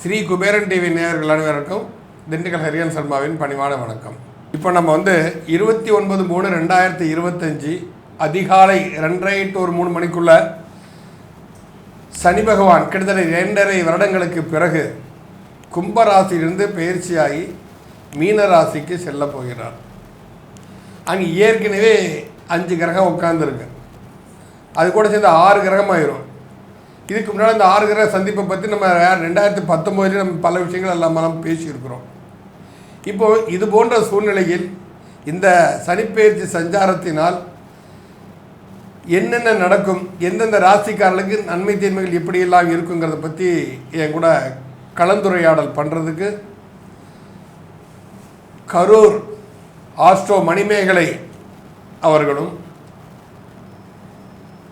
Sri Kuberan TV நேயர்கள் அனைவருக்கும் திண்டுக்கல் ஹரியன் சர்மாவின் பணிவான வணக்கம். இப்போ நம்ம வந்து இருபத்தி ஒன்பது மூணு ரெண்டாயிரத்தி இருபத்தஞ்சி அதிகாலை ரெண்டரை டு ஒரு மூணு மணிக்குள்ள சனி பகவான் கிட்டத்தட்ட இரண்டரை வருடங்களுக்கு பிறகு கும்பராசியிலிருந்து பயிற்சியாகி மீன ராசிக்கு செல்ல போகிறார். அங்கே ஏற்கனவே அஞ்சு கிரகம் உட்காந்துருக்கு அது கூட சேர்ந்து ஆறு கிரகம் ஆயிரும் இதுக்கு முன்னாடி இந்த ஆறு கிரக சந்திப்பை பற்றி நம்ம ரெண்டாயிரத்தி பத்தொம்போதுலேயே நம்ம பல விஷயங்கள் எல்லாம் பேசியிருக்கிறோம். இப்போது இது போன்ற சூழ்நிலையில் இந்த சனிப்பெயர்ச்சி சஞ்சாரத்தினால் என்னென்ன நடக்கும் எந்தெந்த ராசிக்காரர்களுக்கு நன்மை தீன்மைகள் எப்படியெல்லாம் இருக்குங்கிறத பற்றி என் கூட கலந்துரையாடல் பண்ணுறதுக்கு கரூர் ஆஸ்ட்ரோ மணிமேகலை அவர்களும்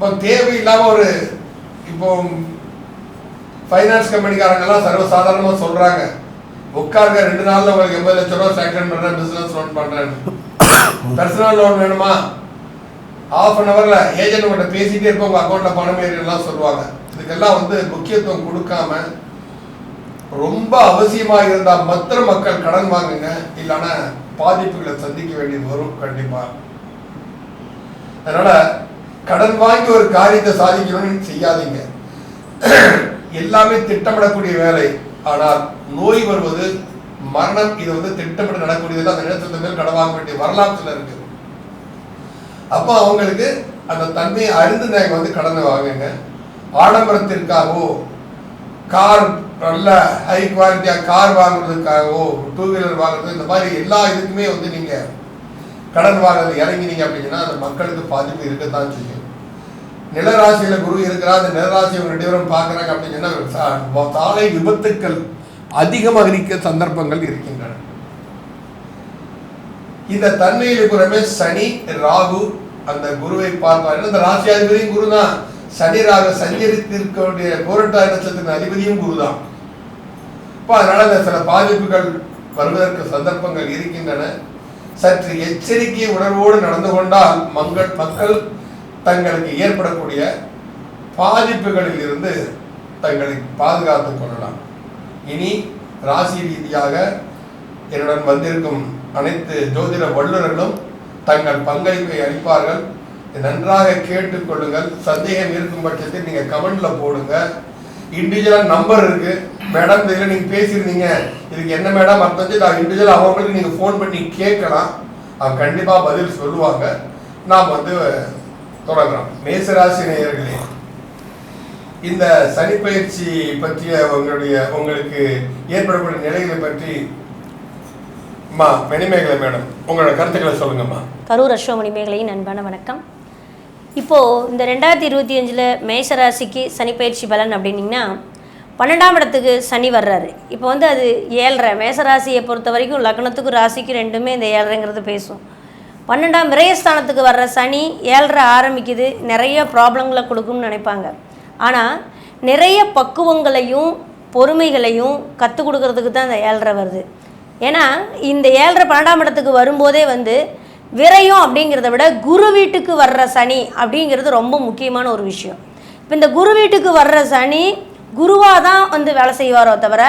இப்போ தேவையில்லாமல் ஒரு இப்போ ஃபைனான்ஸ் கம்பெனிக்காரங்கெல்லாம் சர்வசாதாரணமாக சொல்கிறாங்க உட்காருங்க ரெண்டு நாளில் உங்களுக்கு எண்பது லட்ச ரூபா சேங்ஷன் பண்ணுறேன் பிஸ்னஸ் லோன் பண்ணுறேன் பர்சனல் லோன் வேணுமா? ஆஃப் அன் அவரில் ஏஜென்ட் உங்கள்கிட்ட பேசிகிட்டே இருப்போம் உங்கள் அக்கௌண்ட்டில் பணம் ஏறிலாம் சொல்லுவாங்க. இதுக்கெல்லாம் வந்து முக்கியத்துவம் கொடுக்காம ரொம்ப அவசியமாக இருந்தால் மற்ற மக்கள் கடன் வாங்குங்க இல்லைன்னா பாதிப்புகளை சந்திக்க வேண்டியது வரும் கண்டிப்பாக அதனால் கடன் வாங்கி ஒரு காரியத்தை சாதிக்கணும்னு செய்யாதீங்க. எல்லாமே திட்டமிடக்கூடிய வேலை. ஆனால் நோய் வருவது மரணம் இது வந்து திட்டமிட்டு நடக்கூடியது அந்த நேரத்துல மேல் கடன் வாங்க வேண்டிய வரலாற்றுல இருக்கு. அப்போ அவங்களுக்கு அந்த தன்மையை அறிந்து நாங்கள் வந்து கடனை வாங்குங்க. ஆடம்பரத்திற்காகவோ கார் நல்ல ஹை குவாலிட்டியாக கார் வாங்குறதுக்காகவோ டூ வீலர் வாங்குறது இந்த மாதிரி எல்லா இதுக்குமே வந்து நீங்கள் கடன் வாங்குறது இறங்கினீங்க அப்படின்னா அந்த மக்களுக்கு பாதிப்பு இருக்கத்தான் செய்யும். நிலராசியில குரு இருக்கிறார் அந்த நிலராசி ரெண்டு பேரும் பார்க்குறாங்க அப்படின்னு சொன்னால் சாலை விபத்துக்கள் அதிகமாக இருக்க சந்தர்ப்பங்கள் இருக்கின்றன. இந்த தன்மையில் புறமே சனி ராகு அந்த குருவை பார்ப்பார். இந்த ராசியாதிபதியும் குரு தான் சனி ராகு சஞ்சரித்திருக்கக்கூடிய கோரட்டாய் நட்சத்திரத்தின் அதிபதியும் குரு தான் இப்போ அதனால இந்த சில பாதிப்புகள் வருவதற்கு சந்தர்ப்பங்கள் இருக்கின்றன. சற்று எச்சரிக்கை உணர்வோடு நடந்து கொண்டால் மங்கள் மக்கள் தங்களுக்கு ஏற்படக்கூடிய பாதிப்புகளில் இருந்து தங்களை பாதுகாத்துக் கொள்ளலாம். இனி ராசி ரீதியாக என்னுடன் வந்திருக்கும் அனைத்து ஜோதிட வல்லுநர்களும் தங்கள் பங்களிப்பை அளிப்பார்கள். நன்றாக கேட்டுக்கொள்ளுங்கள் சந்தேகம் இருக்கும் பட்சத்தில் நீங்கள் கமெண்டில் போடுங்க. இண்டிவிஜுவலாக நம்பர் இருக்கு. மேடம் இதில் நீங்கள் பேசியிருந்தீங்க. இதுக்கு என்ன மேடம் அர்த்தம் நான் இண்டிவிஜுவல் அவங்களுக்கு நீங்கள் ஃபோன் பண்ணி கேட்கலாம். அவங்க கண்டிப்பாக பதில் சொல்லுவாங்க. நாம் வந்து தொடங்கலாம் மேசராசி நேயர்களே இந்த சனிப்பயிற்சி பற்றிய உங்களுடைய உங்களுக்கு ஏற்படக்கூடிய நிலைகளை பற்றி அம்மா மணிமேகலை மேடம் உங்களோட கருத்துக்களை சொல்லுங்கம்மா. கரூர் அஸ்வ மணிமேகலையின் அன்பான வணக்கம். இப்போது இந்த ரெண்டாயிரத்தி இருபத்தி அஞ்சில் மேஷராசிக்கு சனி பயிற்சி பலன் அப்படின்னிங்கன்னா பன்னெண்டாம் இடத்துக்கு சனி வர்றாரு. இப்போ வந்து அது ஏழரை. மேசராசியை பொறுத்த வரைக்கும் லக்னத்துக்கும் ராசிக்கும் ரெண்டுமே இந்த ஏழரைங்கிறது பேசும். பன்னெண்டாம் விரயஸ்தானத்துக்கு வர்ற சனி ஏழரை ஆரம்பிக்குது. நிறைய ப்ராப்ளங்களை கொடுக்கும்னு நினைப்பாங்க. ஆனால் நிறைய பக்குவங்களையும் பொறுமைகளையும் கற்றுக் கொடுக்கறதுக்கு தான் இந்த ஏழரை வருது. ஏன்னா இந்த ஏழரை பன்னெண்டாம் இடத்துக்கு வரும்போதே வந்து விரயம் அப்படிங்கிறத விட குரு வீட்டுக்கு வர்ற சனி அப்படிங்கிறது ரொம்ப முக்கியமான ஒரு விஷயம். இப்போ இந்த குரு வீட்டுக்கு வர்ற சனி குருவாக தான் வந்து வேலை செய்வாரோ தவிர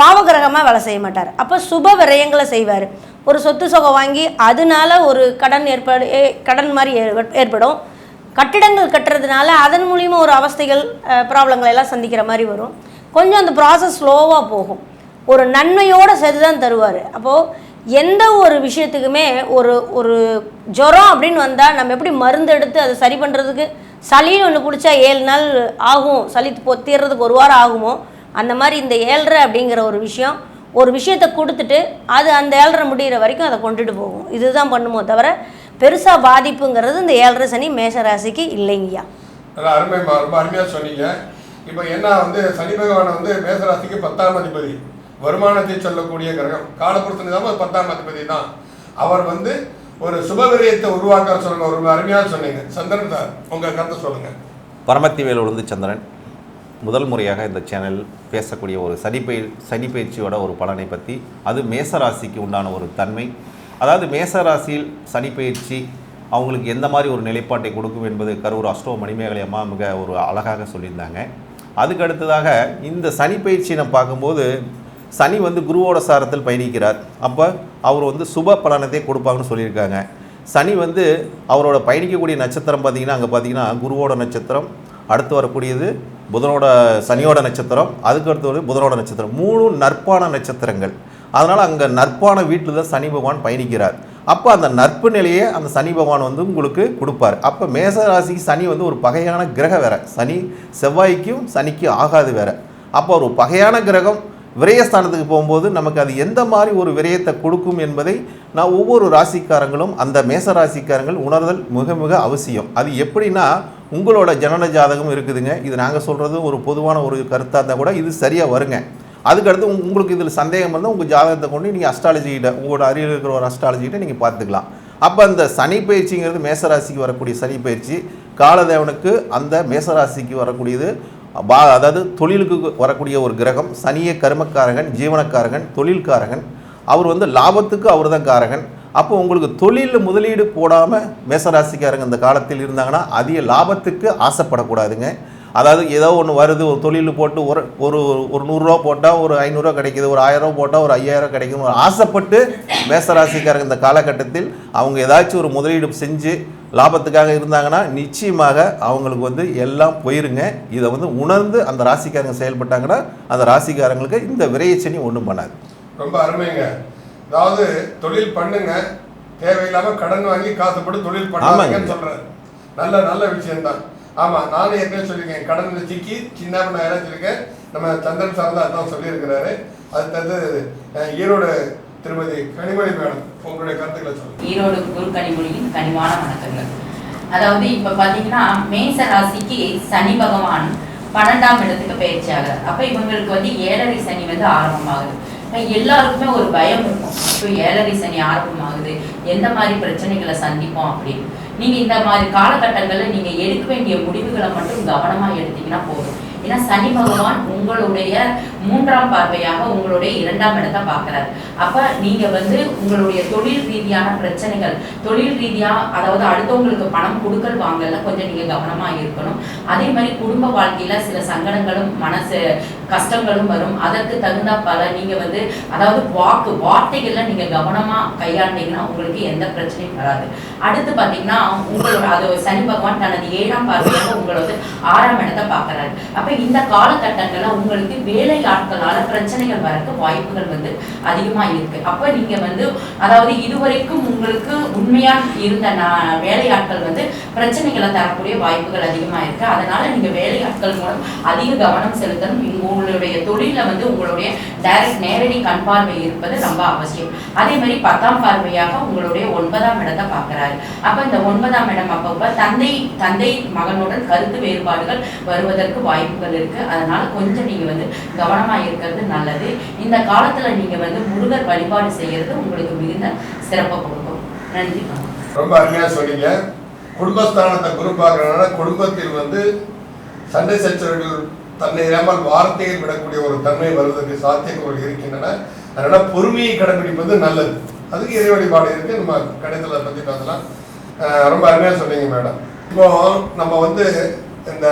பாவகிரகமாக வேலை செய்ய மாட்டார். அப்போ சுப விரயங்களை செய்வார். ஒரு சொத்து சொகம் வாங்கி அதனால ஒரு கடன் ஏற்பாடு ஏ- கடன் மாதிரி ஏற்படும். கட்டிடங்கள் கட்டுறதுனால அதன் மூலிமா ஒரு அவஸ்தைகள் ப்ராப்ளங்களை எல்லாம் சந்திக்கிற மாதிரி வரும். கொஞ்சம் அந்த ப்ராசஸ் ஸ்லோவாக போகும். ஒரு நன்மையோடு சேர்த்து தான் தருவார். அப்போது எந்த ஒரு விஷயத்துக்குமே ஒரு ஒரு ஜுரம் அப்படின்னு வந்தால் நம்ம எப்படி மருந்து எடுத்து அதை சரி பண்ணுறதுக்கு சளின்னு ஒன்று குடித்தா ஏழு நாள் ஆகும். சளி தீர்றதுக்கு ஒரு வாரம் ஆகுமோ? அந்த மாதிரி இந்த ஏழ்ரை அப்படிங்கிற ஒரு விஷயம் ஒரு விஷயத்தை கொடுத்துட்டு அது அந்த ஏழ்ரை முடிகிற வரைக்கும் அதை கொண்டுட்டு போகும். இதுதான் பண்ணுமோ தவிர பெருசாக பாதிப்புங்கிறது இந்த ஏழரை சனி மேஷ ராசிக்கு இல்லைங்கய்யா. அருமைமா ரொம்ப அருமையா சொன்னீங்க. இப்போ என்ன வந்து சனி பகவான் வந்து மேசராசிக்கு பத்தாம் அதிபதி. வருமானத்தை சொல்லக்கூடிய கிரகம். காலப்புறத்தின் தான் பத்தாம் அதிபதி தான். அவர் வந்து ஒரு சுபவிரயத்தை உருவாக்க சொல்லுங்க ஒரு அருமையா சொன்னீங்க. சந்திரன் சார் உங்க கருத்தை சொல்லுங்க. பரமத்தி வேலுழுந்து சந்திரன். முதல் முறையாக இந்த சேனல் பேசக்கூடிய ஒரு சனிப்பெய் சனிப்பயிற்சியோட ஒரு பலனை பற்றி அது மேசராசிக்கு உண்டான ஒரு தன்மை. அதாவது மேசராசியில் சனிப்பயிற்சி அவங்களுக்கு எந்த மாதிரி ஒரு நிலைப்பாட்டை கொடுக்கும் என்பது கரூர் அஷ்டோ மணிமேகலை அம்மா மிக ஒரு அழகாக சொல்லியிருந்தாங்க. அதுக்கு அடுத்ததாக இந்த சனிப்பயிற்சியை நம்ம பார்க்கும்போது சனி வந்து குருவோட சாரத்தில் பயணிக்கிறார். அப்போ அவர் வந்து சுப பலனத்தை கொடுப்பாங்கன்னு சொல்லியிருக்காங்க. சனி வந்து அவரோட பயணிக்கக்கூடிய நட்சத்திரம் பார்த்தீங்கன்னா அங்கே பார்த்தீங்கன்னா குருவோட நட்சத்திரம் அடுத்து வரக்கூடியது புதனோட சனியோட நட்சத்திரம் அதுக்கு அடுத்து புதனோட நட்சத்திரம். மூணு நற்பான நட்சத்திரங்கள். அதனால் அங்கே நற்பான வீட்டில் தான் சனி பகவான் பயணிக்கிறார். அப்போ அந்த நட்பு நிலையை அந்த சனி பகவான் வந்து உங்களுக்கு கொடுப்பார். அப்போ மேச ராசிக்கு சனி வந்து ஒரு பகையான கிரகம் வேற. சனி செவ்வாய்க்கும் சனிக்கும் ஆகாது வேற. அப்போ ஒரு பகையான கிரகம் விரயஸ்தானத்துக்கு போகும்போது நமக்கு அது எந்த மாதிரி ஒரு விரயத்தை கொடுக்கும் என்பதை நான் ஒவ்வொரு ராசிக்காரங்களும் அந்த மேச ராசிக்காரங்கள் உணர்தல் மிக மிக அவசியம். அது எப்படின்னா உங்களோட ஜனன ஜாதகம் இருக்குதுங்க. இது நாங்கள் சொல்கிறது ஒரு பொதுவான ஒரு கருத்தாக இருந்தால் கூட இது சரியாக வருங்க. அதுக்கடுத்து உங்களுக்கு இதில் சந்தேகம் இருந்தால் உங்கள் ஜாதகத்தை கொண்டு நீங்கள் அஸ்ட்ராலஜிக்கிட்ட உங்களோட அருகில் இருக்கிற ஒரு அஸ்ட்ராலஜிக்கிட்ட நீங்கள் பார்த்துக்கலாம். அப்போ அந்த சனி பயிற்சிங்கிறது மேசராசிக்கு வரக்கூடிய சனி பயிற்சி காலதேவனுக்கு அந்த மேசராசிக்கு வரக்கூடியது பா அதாவது தொழிலுக்கு வரக்கூடிய ஒரு கிரகம் சனியே கர்மக்காரகன் ஜீவனக்காரகன் தொழில்காரகன். அவர் வந்து லாபத்துக்கு அவர் தான் காரகன். அப்போ உங்களுக்கு தொழிலில் முதலீடு போடாமல் மேசராசிக்காரங்க இந்த காலத்தில் இருந்தாங்கன்னா அதிக லாபத்துக்கு ஆசைப்படக்கூடாதுங்க. அதாவது ஏதோ ஒன்று வருது ஒரு தொழில் போட்டு ஒரு ஒரு ஒரு நூறுரூவா போட்டால் ஒரு ஐநூறுரூவா கிடைக்குது ஒரு ஆயிரரூவா போட்டால் ஒரு ஐயாயிரம் கிடைக்கும் ஒரு ஆசைப்பட்டு மேசராசிக்காரங்க இந்த காலகட்டத்தில் அவங்க ஏதாச்சும் ஒரு முதலீடு செஞ்சு லாபத்துக்காக இருந்தாங்கன்னா நிச்சயமாக அவங்களுக்கு வந்து எல்லாம் போயிருங்க. இதை வந்து உணர்ந்து அந்த ராசிக்காரங்க செயல்பட்டாங்கன்னா அந்த ராசிக்காரங்களுக்கு இந்த விரையச்சனி ஒன்றும் பண்ணாது. ரொம்ப அருமைங்க. அதாவது தொழில் பண்ணுங்க தேவையில்லாம கடன் வாங்கி காசு போட்டு தொழில் பண்ணாதீங்கன்னு ஆமாங்க. சொல்றேன் நல்ல நல்ல விஷயம்தான். ஆமா நானும் ஏற்கனவே சொல்லியிருக்கேன் கடன் சிக்கி சின்ன பண்ண சொல்லியிருக்கேன் நம்ம சந்திரன் சார் தான் அதான் சொல்லியிருக்கிறாரு. அது தந்து ஈரோடு திருமதி கனிமொழி மேடம் உங்களுடைய கருத்துக்களை சொல்லுங்க. ஈரோடு குரு கனிமொழியின் கனிவான வணக்கங்கள். அதாவது இப்ப பாத்தீங்கன்னா மேச ராசிக்கு சனி பகவான் பன்னெண்டாம் இடத்துக்கு பயிற்சியாகிறார் அப்ப இவங்களுக்கு வந்து ஏழரை சனி வந்து ஆரம்பமாகுது. எல்லாருக்குமே ஒரு பயம் இருக்கும். இப்போ ஏழரை சனி ஆரம்பமாகுது. எந்த மாதிரி பிரச்சனைகளை சந்திப்போம் அப்படின்னு. நீங்க இந்த மாதிரி காலகட்டங்களில் நீங்க எடுக்க வேண்டிய முடிவுகளை மட்டும் கவனமா எடுத்தீங்கன்னா போதும். ஏன்னா சனி பகவான் உங்களுடைய மூன்றாம் பார்வையாக உங்களுடைய இரண்டாம் இடத்தை பார்க்கிறார். அப்ப நீங்க வந்து உங்களுடைய தொழில் ரீதியான பிரச்சனைகள் தொழில் ரீதியா அதாவது அடுத்தவங்களுக்கு பணம் கொடுக்கல் வாங்கல கொஞ்சம் நீங்க கவனமா இருக்கணும். அதே மாதிரி குடும்ப வாழ்க்கையில சில சங்கடங்களும் மனசு கஷ்டங்களும் வரும். அதற்கு தகுந்த பல நீங்க வந்து அதாவது வாக்கு வார்த்தைகள்ல நீங்க கவனமா கையாண்டீங்கன்னா உங்களுக்கு எந்த பிரச்சனையும் வராது. அடுத்து பாத்தீங்கன்னா உங்களோட அது சனி பகவான் தனது ஏழாம் பார்வையாக உங்களை வந்து ஆறாம் இடத்தை பாக்குறாரு அப்ப இந்த காலகட்டங்கள்ல உங்களுக்கு வேலை ஆட்களால பிரச்சனைகள் வரக்கு வாய்ப்புகள் வந்து அதிகமா இருக்கு. அப்ப நீங்க வந்து அதாவது இதுவரைக்கும் உங்களுக்கு உண்மையா இருந்த நா- வேலையாட்கள் வந்து பிரச்சனைகளை தரக்கூடிய வாய்ப்புகள் அதிகமா இருக்கு. அதனால நீங்க வேலையாட்கள் மூலம் அதிக கவனம் செலுத்தணும். உங்களுடைய தொழில வந்து உங்களுடைய டைரக்ட் நேரடி கண் பார்வை இருப்பது ரொம்ப அவசியம். அதே மாதிரி பத்தாம் பார்வையாக உங்களுடைய ஒன்பதாம் இடத்தை பார்க்கறாரு. அப்ப இந்த ஒன்பதாம் இடம் அப்பப்ப தந்தை தந்தை மகனுடன் கருத்து வேறுபாடுகள் வருவதற்கு வாய்ப்புகள் இருக்கு. அதனால கொஞ்சம் நீங்க வந்து கவனமா இருக்கிறது நல்லது. இந்த காலத்துல நீங்க வந்து முருகர் வழிபாடு செய்யறது உங்களுக்கு மிகுந்த சிறப்பை கொடுக்கும். நன்றி. ரொம்ப அருமையா சொன்னீங்க. குடும்பஸ்தானத்தை குரு பார்க்கறதுனால குடும்பத்தில் வந்து சண்டை சச்சரவு தன்னை இல்லாமல் வார்த்தையில் விடக்கூடிய ஒரு தன்மை வருவதற்கு சாத்தியக்கூறுகள் இருக்கின்றன. அதனால பொறுமையை கடைபிடிப்பது நல்லது. அதுக்கு இறை வழிபாடு இருக்கு. நம்ம கணிதத்தில் பத்தி பேசலாம். ரொம்ப அருமையா சொன்னீங்க மேடம். இப்போ நம்ம வந்து இந்த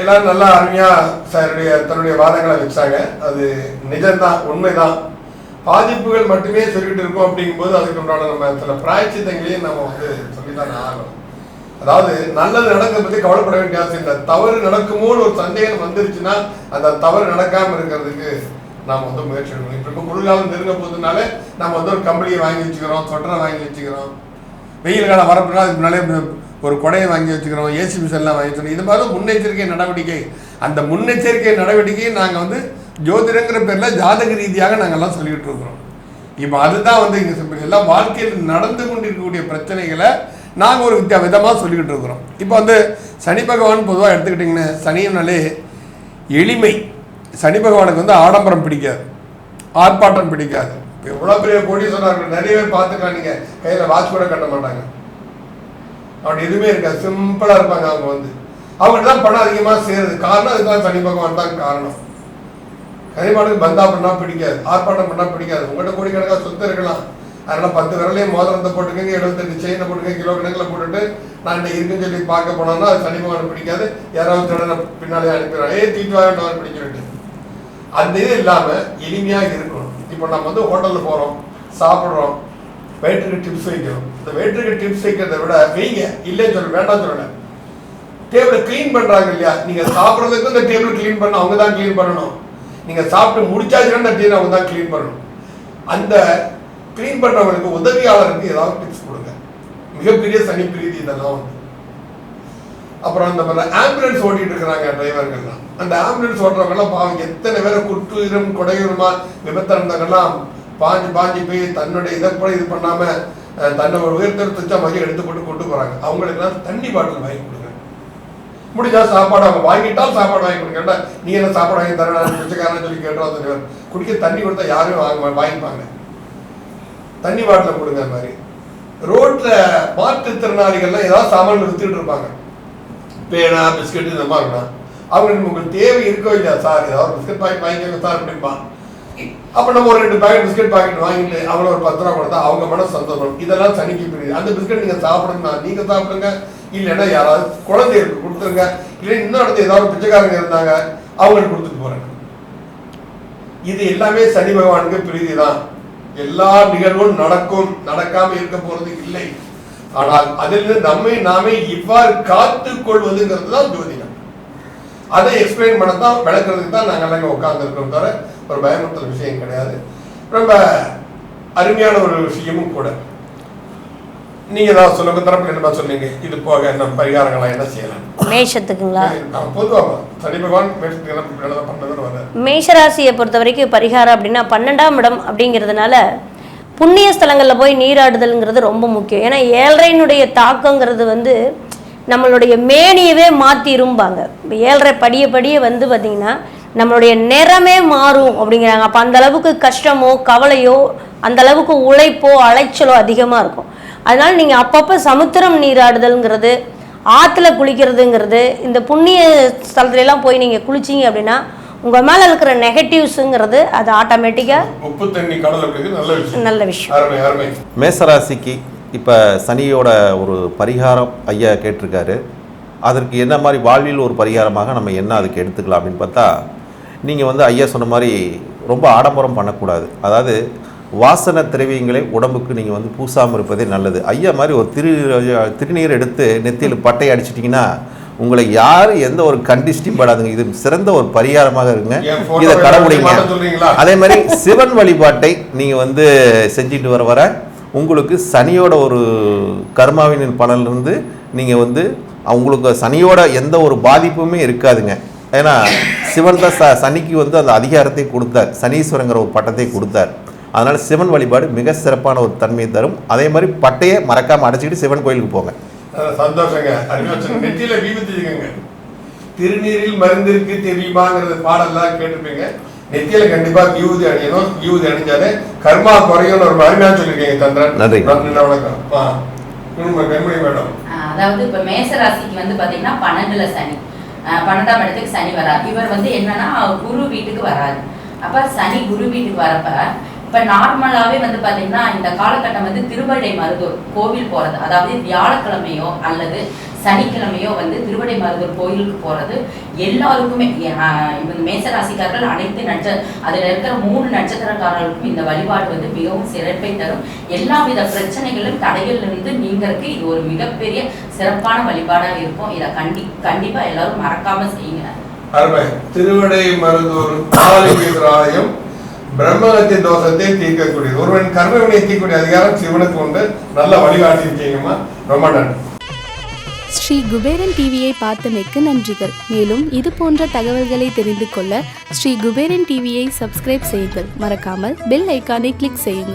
எல்லாரும் நல்லா அருமையா சாருடைய தன்னுடைய வாதங்களை வச்சாங்க. அது நிஜம்தான் உண்மைதான். பாதிப்புகள் மட்டுமே சொல்லிட்டு இருக்கோம் அப்படிங்கும்போது அதுக்கு உண்டான நம்ம சில பிராய்ச்சித்தங்களையும் நம்ம வந்து சொல்லித்தான் ஆகணும். அதாவது நல்லது நடக்கிறத பத்தி கவலைப்பட வேண்டிய அவசியம் இல்லை. தவறு நடக்குமோன்னு ஒரு சந்தேகம் வந்துருச்சுன்னா அந்த தவறு நடக்காம இருக்கிறதுக்கு நாம வந்து முயற்சி எடுக்கணும். இப்போ குளிர்காலம் நெருங்க போதுனால நம்ம வந்து ஒரு கம்பளியை வாங்கி வச்சுக்கிறோம் சொட்டரை வாங்கி வச்சுக்கிறோம். வெயில் காலம் வரப்போனா அதுக்கு முன்னாலே ஒரு கொடையை வாங்கி வச்சுக்கிறோம் ஏசி மிஷன்லாம் வாங்கி வச்சுக்கிறோம். இது மாதிரி முன்னெச்சரிக்கை நடவடிக்கை. அந்த முன்னெச்சரிக்கை நடவடிக்கையை நாங்கள் வந்து ஜோதிடங்கிற பேரில் ஜாதக ரீதியாக நாங்கள்லாம் சொல்லிகிட்டு இருக்கிறோம். இப்போ அதுதான் வந்து இங்கே எல்லாம் வாழ்க்கையில் நடந்து கொண்டிருக்கக்கூடிய பிரச்சனைகளை நாங்கள் ஒரு வித்தியா விதமாக சொல்லிக்கிட்டு இருக்கிறோம். இப்போ வந்து சனி பகவான் பொதுவாக எடுத்துக்கிட்டிங்கன்னா சனியனாலே எளிமை. சனி பகவானுக்கு வந்து ஆடம்பரம் பிடிக்காது. ஆர்ப்பாட்டம் பிடிக்காது. இப்போ எவ்வளோ பெரிய கோடீஸ்வரர்கள் நிறைய பேர் பார்த்துக்கலாம் நீங்கள் கையில் வாட்ச் கூட கட்ட மாட்டாங்க. அப்படி எதுவுமே இருக்காது. சிம்பிளாக இருப்பாங்க அவங்க வந்து. அவங்கள்ட்ட தான் பணம் அதிகமாக சேருது. காரணம் அதுதான் சனி பகவான் தான் காரணம். கனிமானுக்கு பந்தா பண்ணால் பிடிக்காது. ஆர்ப்பாட்டம் பண்ணால் பிடிக்காது. உங்கள்கிட்ட கோடிக்கணக்காக சொத்து இருக்கலாம். அதனால பத்து விரலையும் மோதிரத்தை போட்டுக்கங்க எழுபத்தஞ்சு செயினை போட்டுக்கங்க கிலோ கணக்கில் போட்டுட்டு நான் இன்னைக்கு இருக்குன்னு சொல்லி பார்க்க போனோம்னா அது சனி பகவான் பிடிக்காது. யாராவது திருடனை பின்னாலே அனுப்பிடுறாங்க ஏ தீட்டு வாங்கிட்டு பிடிக்க அந்த இது இல்லாமல் எளிமையாக இருக்கணும். இப்போ நம்ம வந்து ஹோட்டலில் போகிறோம் சாப்பிட்றோம் வெயிட்டருக்கு டிப்ஸ் வைக்கிறோம். இந்த வெயிட்டருக்கு டிப்ஸ் வைக்கிறத விட வைங்க. இல்லைன்னு சொல்ல வேண்டாம் சொல்லல. டேபிளை க்ளீன் பண்ணுறாங்க இல்லையா? நீங்கள் சாப்பிட்றதுக்கு இந்த டேபிள் க்ளீன் பண்ண அவங்க தான் க்ளீன் பண்ணணும். நீங்கள் சாப்பிட்டு முடிச்சாச்சுன்னா அந்த டீனை அவங்க தான் க்ளீன் பண்ணணும். அந்த க்ளீன் பண்றவங்களுக்கு உதவியாளருக்கு ஏதாவது டிப்ஸ் கொடுங்க. மிகப்பெரிய சனி பிரீதி இதெல்லாம் வந்து. அப்புறம் அந்த மாதிரி ஆம்புலன்ஸ் ஓட்டிட்டு இருக்கிறாங்க டிரைவர்கள்லாம் அந்த ஆம்புலன்ஸ் ஓட்டுறவங்கலாம் பாவம் எத்தனை பேரை குற்றுயிரும் கொடையுருமா விபத்திறந்தவங்கலாம் பாஞ்சு பாஞ்சு போய் தன்னுடைய இதை கூட இது பண்ணாம தன்னை ஒரு உயர்த்தெடுத்து வச்சா மையம் எடுத்து போட்டு கொண்டு போறாங்க. அவங்களுக்குலாம் தண்ணி பாட்டில் வாங்கி கொடுங்க. முடிஞ்சா சாப்பாடு அவங்க வாங்கிட்டால் சாப்பாடு வாங்கி கொடுங்க. நீ என்ன சாப்பாடு வாங்கி தரணும் பிச்சைக்காரன் சொல்லி கேட்டோம் அந்த குடிக்க தண்ணி கொடுத்தா யாரும் வாங்க வாங்கிப்பாங்க. தண்ணி பாட்டில் கொடுங்க மாதிரி. ரோட்டில் மாற்றுத்திறனாளிகள்லாம் ஏதாவது சாமான் வித்துட்டு இருப்பாங்க. பேனா பிஸ்கட் இந்த மாதிரினா அவங்களுக்கு உங்களுக்கு தேவை இருக்கோ இல்லையா? சார் ஏதாவது பிஸ்கட் பாக்கெட் வாங்கிக்கோங்க சார் அப்படின்பா அப்போ நம்ம ஒரு ரெண்டு பாக்கெட் பிஸ்கட் பாக்கெட் வாங்கிட்டு அவ்வளோ ஒரு பத்து ரூபா கொடுத்தா அவங்க மனசு சந்தோஷம். இதெல்லாம் சனிக்கு பிரியுது அந்த பிஸ்கட் நீங்கள் சாப்பிடுங்க நீங்கள் சாப்பிடுங்க. இல்லைன்னா யாராவது குழந்தைகளுக்கு கொடுத்துருங்க. இல்லை இன்னும் அடுத்து ஏதாவது பிச்சைக்காரங்க இருந்தாங்க அவங்களுக்கு கொடுத்துட்டு போறேன். இது எல்லாமே சனி பகவானுக்கு பிரீதி தான் எல்லா நிகழ்வும் நடக்கும் நடக்காம இருக்க போறது இல்லை. ஆனால் அதிலிருந்து நம்மை நாமே இவ்வாறு காத்துக் கொள்வதுங்கிறது தான் ஜோதிடம். அதை எக்ஸ்பிளைன் பண்ண தான் விளக்குறதுக்கு தான் நாங்கள் இங்கே உட்காந்துருக்கோம் தவிர ஒரு பயமுறுத்தல் விஷயம் கிடையாது. ரொம்ப அருமையான ஒரு விஷயமும் கூட. நீங்க ஏதாவது சொல்லுங்க தரப்புல என்ன சொன்னீங்க? இது போக என்ன பரிகாரங்களா என்ன செய்யலாம்? மேஷத்துக்குங்களா? பொதுவாக சனி பகவான் மேஷராசியை பொறுத்த வரைக்கும் பரிகாரம் அப்படின்னா பன்னெண்டாம் இடம் அப்படிங்கிறதுனால புண்ணிய ஸ்தலங்களில் போய் நீராடுதல்ங்கிறது ரொம்ப முக்கியம். ஏன்னா ஏழ்றையினுடைய தாக்கங்கிறது வந்து நம்மளுடைய மேனியவே மாற்றிரும்பாங்க இப்போ ஏழ்ரை படிய படிய வந்து பார்த்திங்கன்னா நம்மளுடைய நிறமே மாறும் அப்படிங்கிறாங்க. அப்போ அந்த அளவுக்கு கஷ்டமோ கவலையோ அந்த அளவுக்கு உழைப்போ அலைச்சலோ அதிகமாக இருக்கும். அதனால நீங்கள் அப்பப்போ சமுத்திரம் நீராடுதல்ங்கிறது ஆற்றுல குளிக்கிறதுங்கிறது இந்த புண்ணிய ஸ்தலத்துல எல்லாம் போய் நீங்கள் குளிச்சீங்க அப்படின்னா உங்கள் மேலே இருக்கிற நெகட்டிவ்ஸுங்கிறது அது ஆட்டோமேட்டிக்காக உப்பு தண்ணி கடல் அப்படிங்கிறது நல்ல விஷயம். மேசராசிக்கு இப்போ சனியோட ஒரு பரிகாரம் ஐயா கேட்டிருக்காரு. அதற்கு என்ன மாதிரி வாழ்வில் ஒரு பரிகாரமாக நம்ம என்ன அதுக்கு எடுத்துக்கலாம் அப்படின்னு பார்த்தா நீங்கள் வந்து ஐயா சொன்ன மாதிரி ரொம்ப ஆடம்பரம் பண்ணக்கூடாது. அதாவது வாசன திரவியங்களை உடம்புக்கு நீங்கள் வந்து பூசாமல் இருப்பதே நல்லது. ஐயா மாதிரி ஒரு திரு திருநீர் எடுத்து நெத்தியில் பட்டை அடிச்சிட்டிங்கன்னா உங்களை யார் எந்த ஒரு கண்டிஸ்டியும் படாதுங்க. இது சிறந்த ஒரு பரிகாரமாக இருங்க இதை கடைபிடிங்க? அதே மாதிரி சிவன் வழிபாட்டை நீங்கள் வந்து செஞ்சுட்டு வர வர உங்களுக்கு சனியோட ஒரு கர்மாவின் பலனிலிருந்து நீங்கள் வந்து உங்களுக்கு சனியோட எந்த ஒரு பாதிப்புமே இருக்காதுங்க. ஏன்னா சிவன் தான் ச சனிக்கு வந்து அந்த அதிகாரத்தை கொடுத்தார். சனீஸ்வரங்கிற ஒரு பட்டத்தை கொடுத்தார். அதனால் சிவன் வழிபாடு மிக சிறப்பான ஒரு தன்மையை தரும். அதே மாதிரி பட்டையை மறக்காமல் அடைச்சிக்கிட்டு சிவன் கோயிலுக்கு போங்க. சந்தோஷங்க. அருமையா சொன்னீங்க. நெத்தியில விபத்து இருக்குங்க திருநீரில் மருந்திற்கு தெரியுமாங்கிறது பாடல்லாம் கேட்டிருப்பீங்க. நெத்தியில கண்டிப்பா வியூதி அணியணும். வியூதி அணிஞ்சாலே கர்மா குறையும்னு ஒரு அருமையா சொல்லியிருக்கீங்க சந்திரன். நன்றி. வணக்கம். கண்மணி மேடம். அதாவது இப்ப மேச ராசிக்கு வந்து பாத்தீங்கன்னா பன்னெண்டுல சனி. ஆஹ் பன்னெண்டாம் இடத்துக்கு சனி வரார். இவர் வந்து என்னன்னா குரு வீட்டுக்கு வராரு. அப்ப சனி குரு வீட்டுக்கு வரப்ப இப்ப நார்மலாவே வந்து பாத்தீங்கன்னா இந்த காலகட்டம் வந்து திருவடை மருதூர் கோவில் போறது. அதாவது வியாழக்கிழமையோ அல்லது சனிக்கிழமையோ வந்து திருவடை மருதூர் கோயிலுக்கு போறது. எல்லாருக்குமே இவங்க மேசராசிக்காரர்கள் மேச அனைத்து நட்ச அதுல இருக்கிற மூணு நட்சத்திரக்காரர்களுக்கும் இந்த வழிபாடு வந்து மிகவும் சிறப்பை தரும். எல்லா வித பிரச்சனைகளும் தடைகள்ல இருந்து நீங்கிறதுக்கு இது ஒரு மிகப்பெரிய சிறப்பான வழிபாடாக இருக்கும். இதை கண்டி கண்டிப்பா எல்லாரும் மறக்காம செய்யுங்க. திருவடை மருதூர் ஆலயம் பிரம்மகத்தின் தோஷத்தை தீர்க்கக்கூடியது ஒருவன் கர்மவினை தீர்க்கக்கூடிய அதிகாரம் சிவனுக்கு உண்டு. நல்ல வழிகாட்டி இருக்கீங்கம்மா ரொம்ப நன்றி. ஸ்ரீ குபேரன் டிவியை பார்த்தமைக்கு நன்றிகள். மேலும் இது போன்ற தகவல்களை தெரிந்து கொள்ள ஸ்ரீ குபேரன் டிவியை சப்ஸ்கிரைப் செய்யுங்கள். மறக்காமல் பெல் ஐக்கானை கிளிக் செய்யுங்கள்.